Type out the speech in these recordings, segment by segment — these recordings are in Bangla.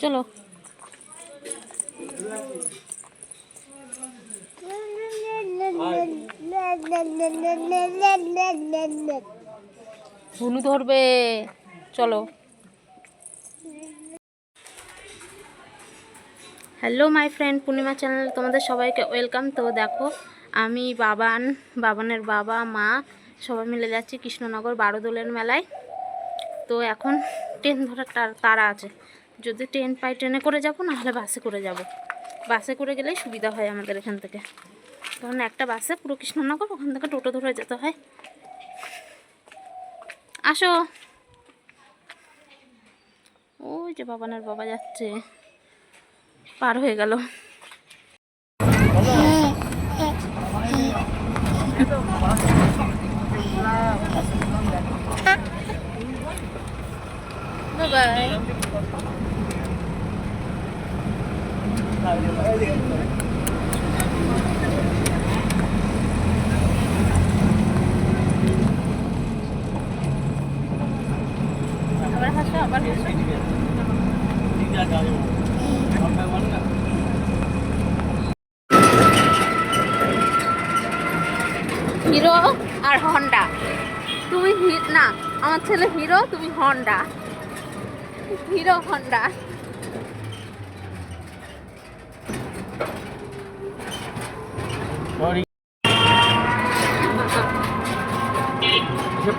চলো। ভুলু ধরবে। চলো। Hello my friend Purnima channel তোমাদের সবাইকে ওয়েলকাম তো দেখো, আমি বাবান, বাবানের বাবা, মা সবাই মিলে যাচ্ছি কৃষ্ণনগর বারোদোলের মেলায়। তো এখন ট্রেন ধরার তার- আছে। যদি ট্রেন পাই ট্রেনে করে যাব না হলে বাসে করে যাব। বাসে করে গেলেই সুবিধা হয় আমাদের এখান থেকে। কারণ একটা বাসে পুরো কৃষ্ণনগর, ওখান থেকে টোটো ধরে যেতে হয়। আসো। ওই যে বাবানের বাবা যাচ্ছে। পার হয়ে গেল। হিরো আর হন্ডা তুমি না আমার ছেলে হিরো তুমি হন্ডা হিরো হন্ডা।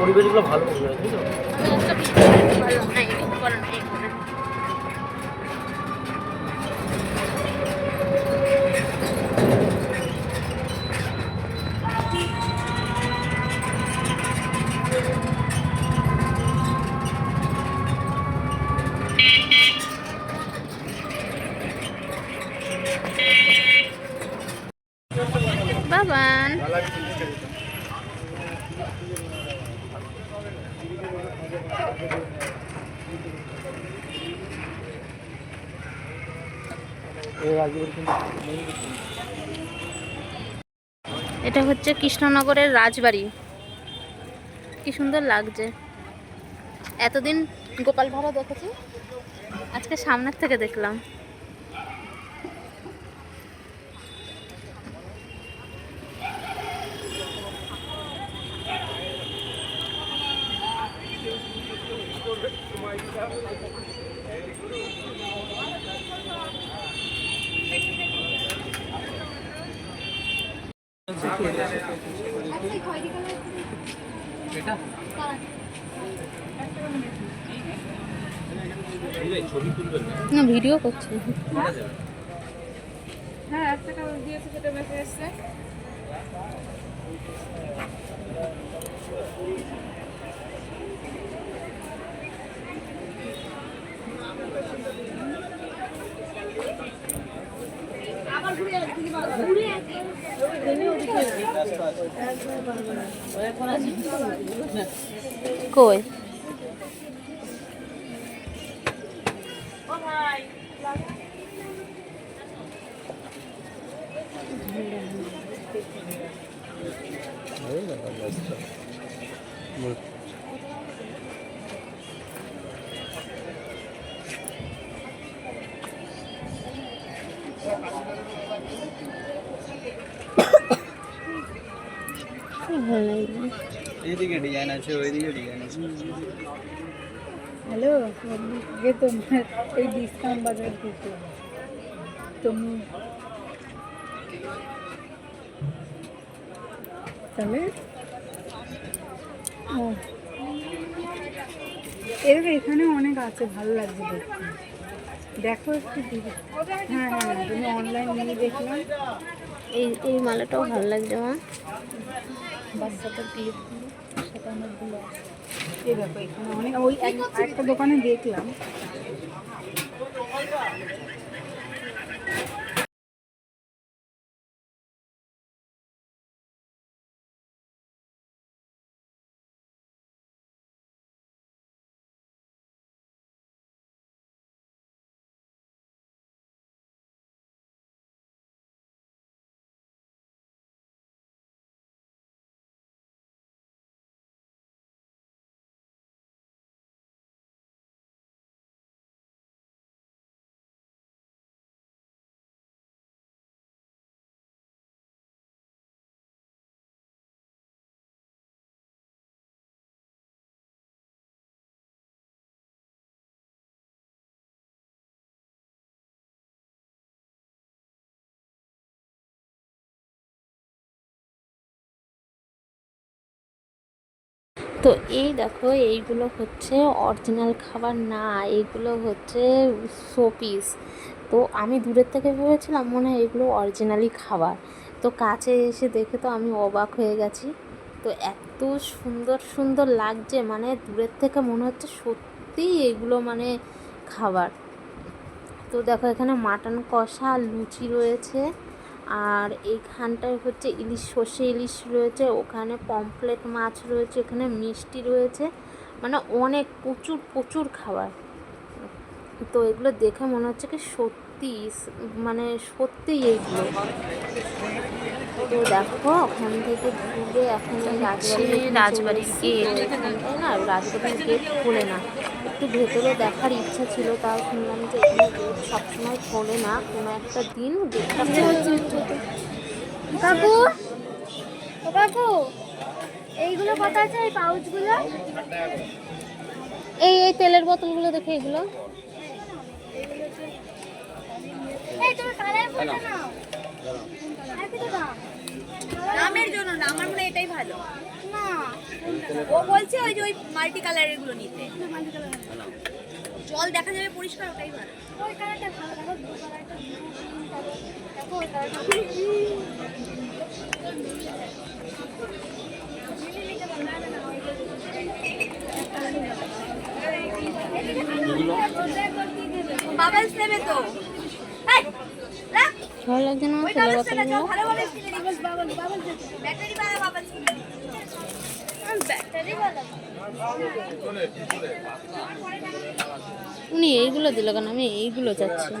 পরিবেশগুলো ভালো আমি একটা ভালো বাবান। এটা হচ্ছে কৃষ্ণনগরের রাজবাড়ি। কি সুন্দর লাগছে। এতদিন গোপাল ভাড়া দেখেছি, আজকে সামনের থেকে দেখলাম। না ভিডিও করছি। হ্যাঁ একটা কাগজ দিয়েছে সেটা মেসেজ এসছে। কই? ভালো লাগছে এইদিকে ডিজাইন আছে ওইদিকে ডিজাইন আছে হ্যালো ये তোমার এই ডিসকাউন্ট বাজার দিতে তুমি তাহলে ও এর এখানে অনেক আছে ভালো লাগছে দেখতে দেখো একটু দিদি হ্যাঁ হ্যাঁ তুমি অনলাইন নিয়ে দেখলাম এই এই মালাটাও ভালো লাগছে মা বাচ্চাটার ক্লিপ সেটা অনেকগুলো আছে। এই দেখো এখানে অনেক ওই একটা দোকানে দেখলাম। তো এই দেখো, এইগুলো হচ্ছে অরিজিনাল খাবার না এইগুলো হচ্ছে শোপিস তো আমি দূরের থেকে ভেবেছিলাম মনে হয় এগুলো অরিজিনালি খাবার। তো কাছে এসে দেখে তো আমি অবাক হয়ে গেছি। তো এত সুন্দর সুন্দর লাগছে মানে দূরের থেকে মনে হচ্ছে সত্যিই এগুলো মানে খাবার। তো দেখো এখানে মাটন কষা, লুচি রয়েছে। আর এইখানটায় হচ্ছে ইলিশ সর্ষে ইলিশ রয়েছে ওখানে পমফ্লেট মাছ রয়েছে এখানে মিষ্টি রয়েছে মানে অনেক প্রচুর প্রচুর খাবার। তো এগুলো দেখে মনে হচ্ছে কি সত্যি মানে সত্যি এইগুলো তো দেখো ওখান থেকে ঘুরে এখন রাজবাড়ির গেট না রাজবাড়ির গেট খোলে না। একটু ভেতরে দেখার ইচ্ছা ছিল, তাও শুনলাম যে এখানে সবসময় খোলে না, কোনো একটা দিন কাকু কাকু, এইগুলো কত আছে, এই পাউচগুলো? এই এই তেলের বোতলগুলো দেখে এগুলো। নামের জন্য না, আমার মনে এটাই ভালো। না। ও বলছে ওই যে ওই মাল্টি কালারেরগুলো নিতে। জল দেখা যাবে পরিষ্কার ওটাই ভালো। ওই কালারটা ভালো দেখো ব্লু কালারটা দেখো ওই কালারটা বাবলস নেবে তো। ভালো লাগছে না? ওই তেলের বাবলস নেবে যাও, বোতলগুলো ভালো বাবলস কিনে নিবি। ব্যাটারি বালা বাবলস কিনে নিবি। ব্যাটারি वाला উনি এইগুলো দিল কেন? আমি এইগুলো চাচ্ছি।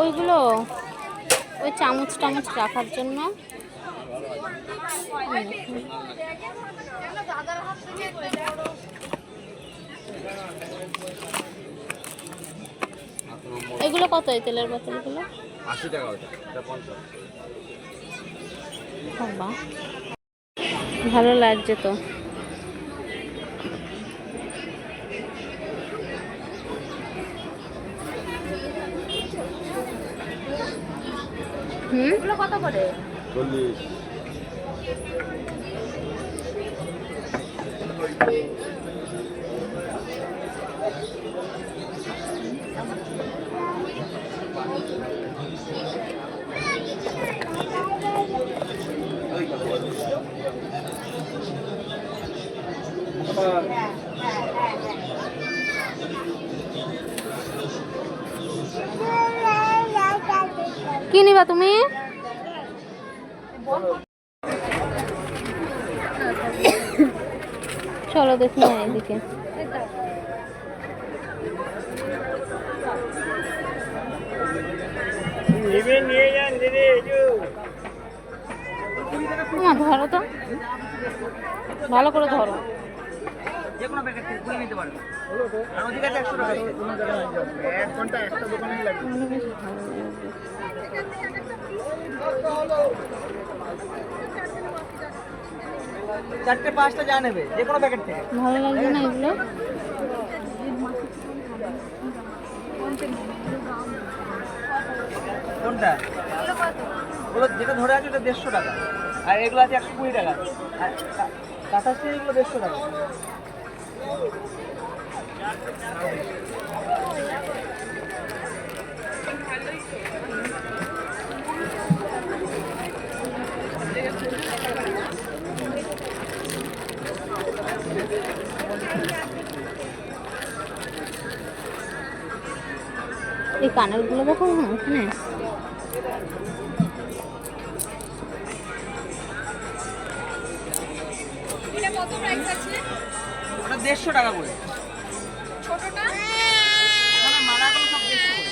ওইগুলো ওই চামচ টামচ রাখার জন্য। এগুলো কত এই তেলের বোতলগুলো? আশি টাকা ওটা এটা পঞ্চাশ। ভালো লাগছে তো। হুম? কত করে? চল্লিশ। কি নিবা তুমি? চলো দেখি না এদিকে। তোমার ধরো তো। ভালো করে ধরো। যে কোনো প্যাকেট থেকে তুলে নিতে পারবে। আর ওদিকে আছে একশো টাকা এক ঘণ্টা একটা দোকানেই লাগবে তাহলে বেশ ভালো লাগবে। চারটে পাঁচটা যা নেবে যে কোনো প্যাকেট থেকে। ভালো লাগছে না এগুলো? কোনটা ওগুলো যেটা ধরে আছে ওটা দেড়শো টাকা। আর এগুলো আছে একশো কুড়ি টাকা। আর কাঁথা স্টিল এগুলো দেড়শো টাকা। এই কানেরগুলো দেখো না ওখানে কত প্রাইস আছে ওটা দেড়শো টাকা করে ছোটটা মালাগুলো সব দেড়শো করে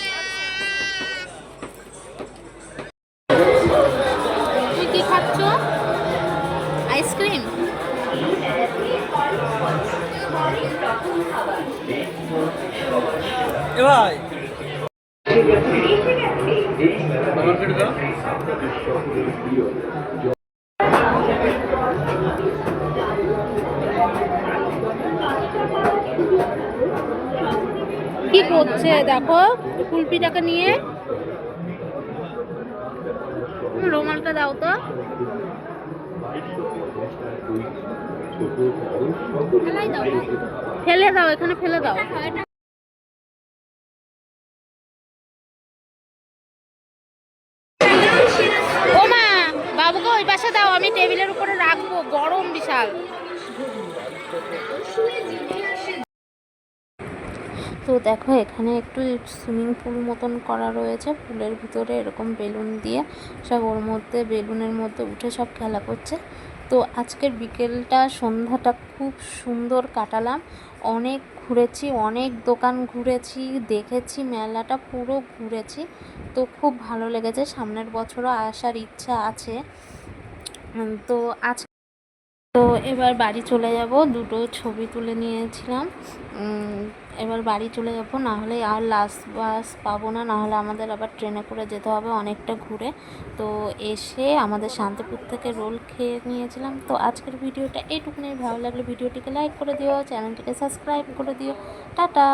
কি খাচ্ছ আইসক্রিম এ ভাই আমার কেটে দাও কি করছে দেখো কুলপিটাকে নিয়ে। রোমালটা দাও তো। ফেলে দাও। এখানে ফেলে দাও। তো দেখো, এখানে একটু সুইমিং পুল মতন করা রয়েছে। পুলের ভিতরে এরকম বেলুন দিয়ে সব ওর মধ্যে বেলুনের মধ্যে উঠে সব খেলা করছে। তো আজকের বিকেলটা, সন্ধ্যাটা খুব সুন্দর কাটালাম। অনেক ঘুরেছি, অনেক দোকান ঘুরেছি, দেখেছি, মেলাটা পুরো ঘুরেছি। তো খুব ভালো লেগেছে, সামনের বছরও আসার ইচ্ছা আছে। তো আজ তো এবার বাড়ি চলে যাব, দুটো ছবি তুলে নিয়েছিলাম। এবার বাড়ি চলে যাব না হলে আর লাস্ট বাস পাবো না না হলে আমাদের আবার ট্রেনে করে যেতে হবে অনেকটা ঘুরে। তো এসে আমাদের শান্তিপুর থেকে রোল খেয়ে নিয়েছিলাম। তো আজকের ভিডিওটা এইটুকুনি ভালো লাগলে ভিডিওটিকে লাইক করে দিও চ্যানেলটিকে সাবস্ক্রাইব করে দিও। টাটা!